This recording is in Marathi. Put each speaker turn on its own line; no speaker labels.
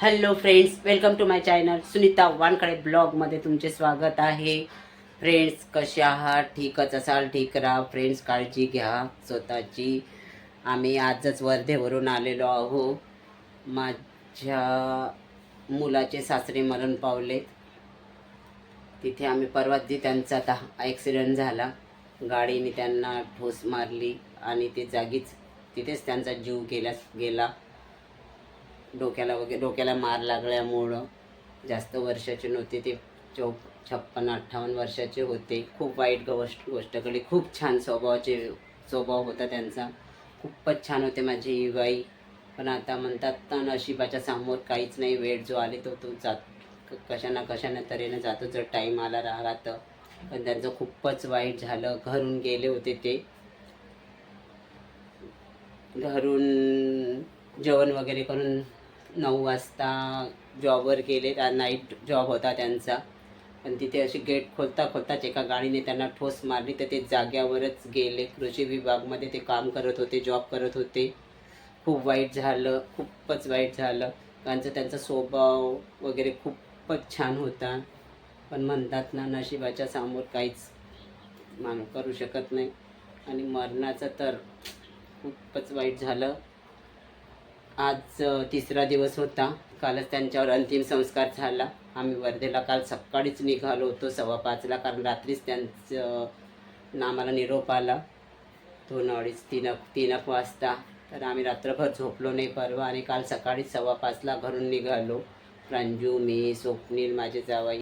Hello friends welcome to my channel Sunita Wankhede ब्लॉगमध्ये तुमचे स्वागत आहे. फ्रेंड्स कसे आहात? ठीकच असाल? ठीक राहा. फ्रेंड्स काळजी घ्या. स्वतःची. आम्ही आजच वर्धेवरून आलेलो आहो माझ्या मुलाचे सासरे मरण पावले तिथे आम्ही परवा त्यांचा आता ॲक्सिडेंट झाला. गाडीने त्यांना ठोस मारली आणि ते जागीच तिथेच त्यांचा जीव गेला गेला. डोक्याला वगैरे डोक्याला मार लागल्यामुळं जास्त वर्षाचे नव्हते ते. चौ छप्पन अठ्ठावन्न वर्षाचे होते. खूप वाईट गोष्ट गोष्टकडे खूप छान स्वभावाचे स्वभाव होता त्यांचा. खूपच छान होते माझी ही बाई. पण आता म्हणतात तर नशिबाच्या समोर काहीच नाही वेळ जो आले तो तो जात कशाना कशा ना कशा ना तऱ्हेनं जातो. जर टाईम आला राहतं पण त्यांचं खूपच वाईट झालं. घरून गेले होते ते. घरून जेवण वगैरे करून नऊ वाजता जॉबवर गेले. त्या नाईट जॉब होता त्यांचा. पण तिथे अशी गेट खोलता खोलताच एका गाडीने त्यांना ठोस मारली. तर ते जाग्यावरच गेले. कृषी विभागमध्ये ते काम करत होते जॉब करत होते. खूप वाईट झालं. खूपच वाईट झालं. त्यांचा त्यांचा स्वभाव वगैरे खूपच छान होता. पण म्हणतात ना नशिबाच्या समोर काहीच मान करू शकत नाही. आणि मरणाचं तर खूपच वाईट झालं. आज तिसरा दिवस होता. कालच त्यांच्यावर अंतिम संस्कार झाला. आम्ही वर्धेला काल सकाळीच निघालो होतो सव्वा पाचला कारण रात्रीच त्यांचं न आम्हाला निरोप आला. दोन अडीच तीन तीन एक वाजता. तर आम्ही रात्रभर झोपलो नाही परवा. आणि काल सकाळी सव्वा पाचला घरून निघालो. प्रांजू मी स्वप्नील माझे जावाई